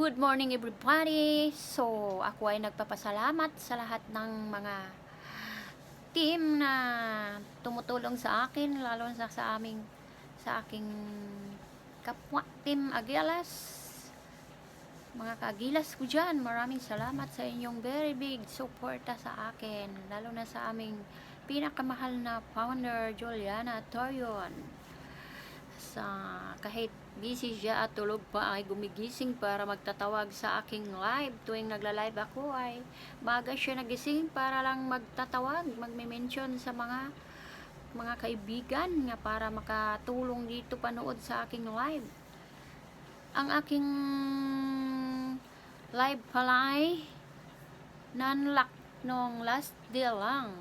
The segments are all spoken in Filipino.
Good morning everybody! So, ako ay nagpapasalamat sa lahat ng mga team na tumutulong sa akin, lalo sa, sa aming sa aking kapwa team Agilas. Mga kaagilas ko dyan, maraming salamat sa inyong very big suporta sa akin, lalo na sa aming pinakamahal na founder, Juliana Torion sa kahit busy siya at tulog pa ay gumigising para magtatawag sa aking live. Tuwing nagla-live ako ay maaga siya nagising para lang magtatawag magme-mention sa mga mga kaibigan nga para makatulong dito panood sa aking live. Ang aking live pala ay non-lock nung last day lang.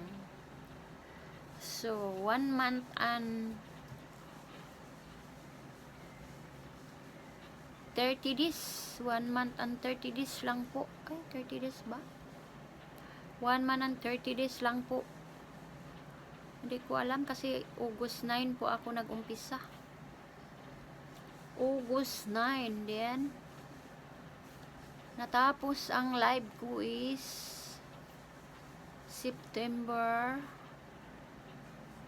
So one month and 30 days. 1 month and 30 days lang po. Ay, 30 days ba? 1 month and 30 days lang po. Hindi ko alam kasi August 9 po ako nag-umpisa. August 9 then natapos ang live ko is September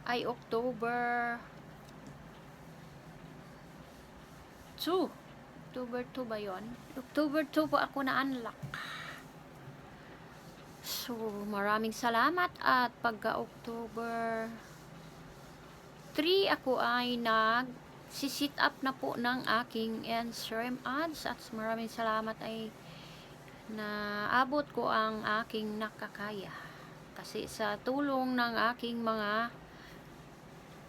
ay October 2 October 2 ba yon? October 2 po ako na-unlock. So, maraming salamat at pagka October 3 ako ay nag sit up na po ng aking Instagram ads at maraming salamat ay naabot ko ang aking nakakaya. Kasi sa tulong ng aking mga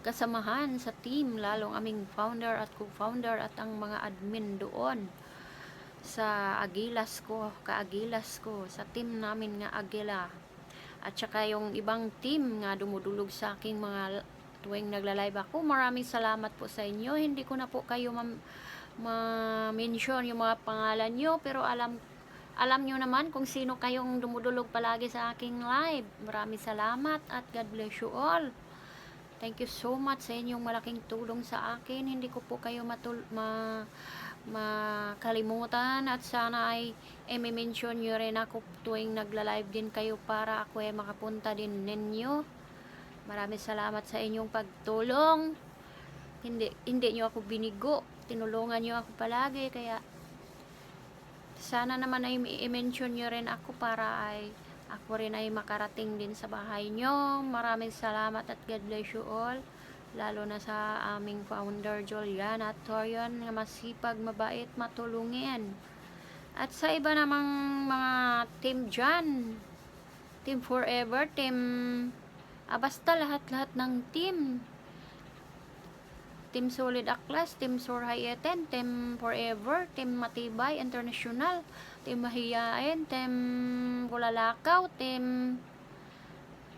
kasamahan sa team, lalong aming founder at co-founder at ang mga admin doon sa Agilas ko, kaagilas ko, sa team namin nga Agila. At saka yung ibang team nga dumudulog sa aking mga tuwing nagla-live ako. Maraming salamat po sa inyo. Hindi ko na po kayo ma-mention yung mga pangalan nyo, pero alam alam nyo naman kung sino kayong dumudulog palagi sa aking live. Maraming salamat at God bless you all. Thank you so much sa inyong malaking tulong sa akin. Hindi ko po kayo matul ma makalimutan at sana ay i-mention nyo rin ako tuwing nagla-live din kayo para ako ay makapunta din ninyo. Maraming salamat sa inyong pagtulong. Hindi, hindi nyo ako binigo. Tinulungan nyo ako palagi. Kaya sana naman ay i-mention nyo rin ako para ay ako rin ay makarating din sa bahay nyo. Maraming salamat at God bless you all. Lalo na sa aming founder Juliana Torion na masipag, mabait, matulungin. At sa iba namang mga team dyan, Team Forever, Team ah, basta lahat-lahat ng team Team Solid Aklas, Team Surhayetin, Team Forever, Team Matibay International, Team Mahiyain, Team Bulalakaw, Team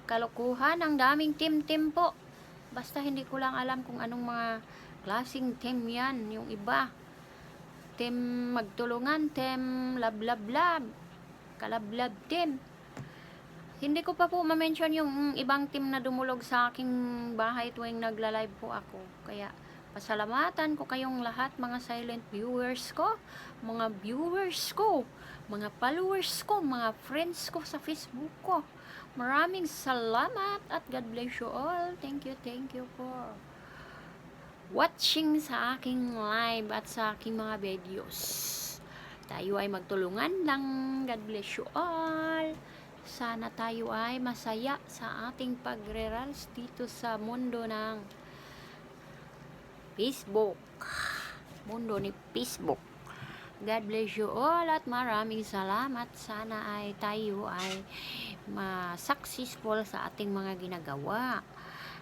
Kalukuhan. Ang daming team-team po. Basta hindi ko lang alam kung anong mga klaseng team yan. Yung iba. Team Magtulungan, Team Lab-Lab-Lab, Kalablab Team. Hindi ko pa po ma-mention yung ibang team na dumulog sa aking bahay tuwing nagla-live po ako. Kaya, Pasalamatan ko kayong lahat mga silent viewers ko, mga viewers ko, mga followers ko, mga friends ko sa Facebook ko. Maraming salamat at God bless you all. Thank you, thank you for watching sa aking live at sa aking mga videos. Tayo ay magtulungan lang. God bless you all. Sana tayo ay masaya sa ating pagre-rals dito sa mundo ng Facebook. Mundo ni Facebook. God bless you all at maraming salamat. Sana ay tayo ay ma-successful sa ating mga ginagawa.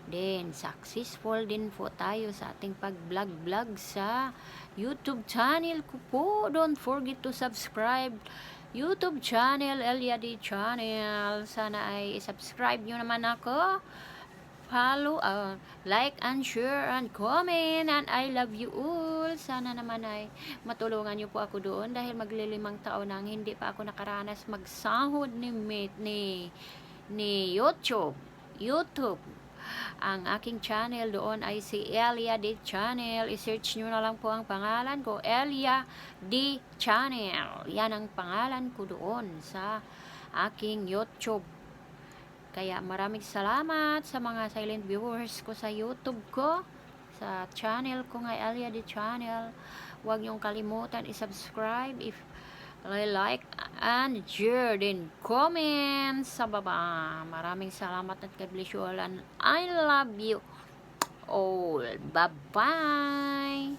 Then, successful din po tayo sa ating pag-vlog-vlog sa YouTube channel ko po. Don't forget to subscribe YouTube channel, Eliadi channel. Sana ay subscribe nyo naman ako follow, uh, like and share and comment and I love you all. Sana naman ay matulungan niyo po ako doon dahil maglilimang taon nang hindi pa ako nakaranas magsahod ni ni ni YouTube. YouTube. Ang aking channel doon ay si Elia D. Channel. I-search nyo na lang po ang pangalan ko, Elia D. Channel. Yan ang pangalan ko doon sa aking YouTube. Kaya maraming salamat sa mga silent viewers ko sa YouTube ko, sa channel ko nga Elia D. Channel. Huwag niyong kalimutan i-subscribe if like and din comment sa baba. Maraming salamat at God bless you all and I love you all. Bye-bye!